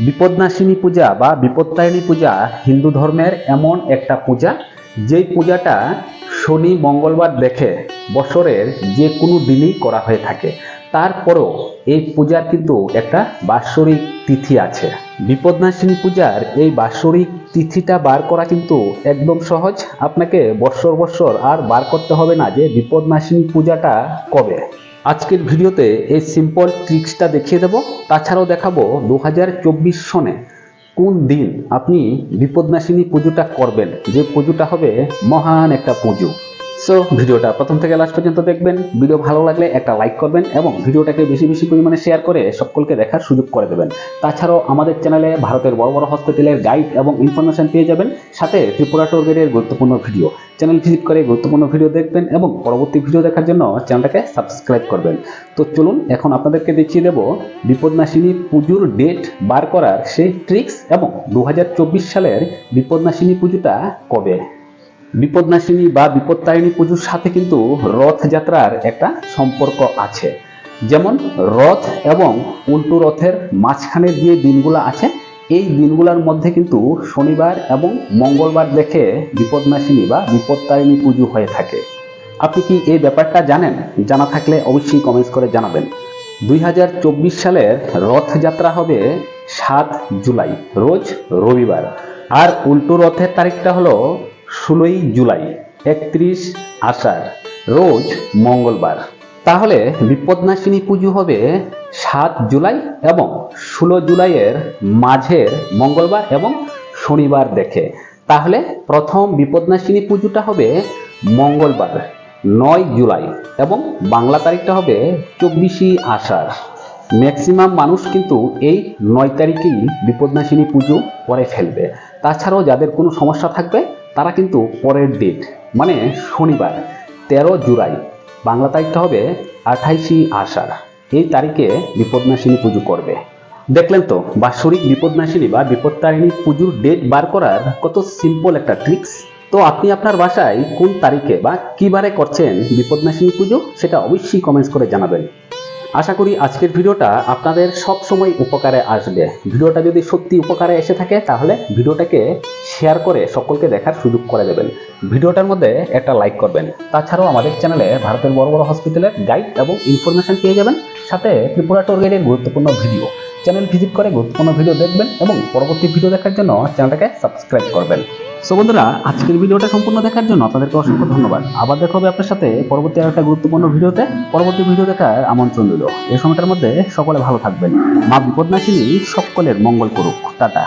বিপদনাশিনী পূজা বা বিপত্তারিণী পূজা হিন্দু ধর্মের এমন একটা পূজা, যেই পূজাটা শনি, মঙ্গলবার দেখে বছরের যে কোনো দিনই করা হয়ে থাকে। তারপরও এই পূজার কিন্তু একটা বাৎসরিক তিথি আছে। বিপদনাশিনী পূজার এই বাৎসরিক তিথিটা বার করা কিন্তু একদম সহজ। আপনাকে বৎসর বৎসর আর বার করতে হবে না যে বিপদনাশিনী পূজাটা কবে। আজকের ভিডিওতে এই সিম্পল ট্রিক্সটা দেখিয়ে দেব। তাছাড়াও দেখাবো দু হাজার চব্বিশ সনে কোন দিন আপনি বিপদনাশিনী পুজোটা করবেন। যে পুজোটা হবে মহান একটা পুজো। সো ভিডিওটা প্রথম থেকে লাস্ট পর্যন্ত দেখবেন। ভিডিও ভালো লাগলে একটা লাইক করবেন এবং ভিডিওটাকে বেশি বেশি পরিমাণে শেয়ার করে সকলকে দেখার সুযোগ করে দেবেন। তাছাড়াও আমাদের চ্যানেলে ভারতের বড় বড় হসপিটালের গাইড এবং ইনফরমেশন পেয়ে যাবেন। সাথে ত্রিপুরা টোর গাইডের গুরুত্বপূর্ণ ভিডিও চ্যানেল ভিজিট করে গুরুত্বপূর্ণ ভিডিও দেখবেন এবং পরবর্তী ভিডিও দেখার জন্য চ্যানেলটাকে সাবস্ক্রাইব করবেন। তো চলুন, এখন আপনাদেরকে দেখিয়ে দেব বিপদনাশিনী পুজোর ডেট বার করার সেই ট্রিক্স এবং দু হাজার চব্বিশ সালের বিপদনাশিনী পুজোটা কবে? বিপদনাশিনী বা বিপত্তারিণী পুজোর সাথে কিন্তু রথযাত্রার একটা সম্পর্ক আছে। যেমন রথ এবং উল্টো রথের মাঝখানের যে দিনগুলো আছে, এই দিনগুলোর মধ্যে কিন্তু শনিবার এবং মঙ্গলবার দেখে বিপদনাশিনী বা বিপত্তারিণী পুজো হয়ে থাকে। আপনি কি এই ব্যাপারটা জানেন? জানা থাকলে অবশ্যই কমেন্টস করে জানাবেন। দুই হাজার চব্বিশ সালের রথযাত্রা হবে সাত জুলাই, রোজ রবিবার। আর উল্টো রথের তারিখটা হলো ষোলোই জুলাই, একত্রিশ আষাঢ়, রোজ মঙ্গলবার। তাহলে বিপদনাশিনী পুজো হবে সাত জুলাই এবং ষোলো জুলাইয়ের মাঝের মঙ্গলবার এবং শনিবার দেখে। তাহলে প্রথম বিপদনাশিনী পুজোটা হবে মঙ্গলবার, নয় জুলাই এবং বাংলা তারিখটা হবে চব্বিশে আষাঢ়। ম্যাক্সিমাম মানুষ কিন্তু এই নয় তারিখেই বিপদনাশিনী পুজো করে ফেলবে। তাছাড়াও যাদের কোনো সমস্যা থাকবে তারা কিন্তু পরের ডেট মানে শনিবার, তেরো জুলাই। বাংলা তারিখটা হবে আঠাইশে আষাঢ়। এই তারিখে বিপদনাশিনী পুজো করবে। দেখলেন তো, বাৎসরিক বিপদনাশিনী বা বিপত্তারিণী পুজোর ডেট বার করার কত সিম্পল একটা ট্রিক্স তো আপনি আপনার বাসায় কোন তারিখে বা কী বারে করছেন বিপদনাশিনী পুজো, সেটা অবশ্যই কমেন্টস করে জানাবেন। আশা করি আজকের ভিডিওটা আপনাদের সব সময় উপকারে আসবে। ভিডিওটা যদি সত্যি উপকারে এসে থাকে, তাহলে ভিডিওটাকে শেয়ার করে সকলকে দেখার সুযোগ করে দেবেন। ভিডিওটার মধ্যে একটা লাইক করবেন। তাছাড়াও আমাদের চ্যানেলে ভারতের বড় বড় হসপিটালের গাইড এবং ইনফরমেশন পেয়ে যাবেন। সাথে ত্রিপুরা টোর গাইডের গুরুত্বপূর্ণ ভিডিও চ্যানেল ভিজিট করে গুরুত্বপূর্ণ ভিডিও দেখবেন এবং পরবর্তী ভিডিও দেখার জন্য চ্যানেলটাকে সাবস্ক্রাইব করবেন। সো বন্ধুরা, আজকের ভিডিওটা সম্পূর্ণ দেখার জন্য আপনাদেরকে অসংখ্য ধন্যবাদ। আবার দেখা হবে আপনার সাথে পরবর্তী একটা গুরুত্বপূর্ণ ভিডিওতে। পরবর্তী ভিডিও দেখার আমন্ত্রণ রইল। এই সময়টার মধ্যে সকলে ভালো থাকবেন। মা বিপদনাশিনী সকলের মঙ্গল করুক। টাটা।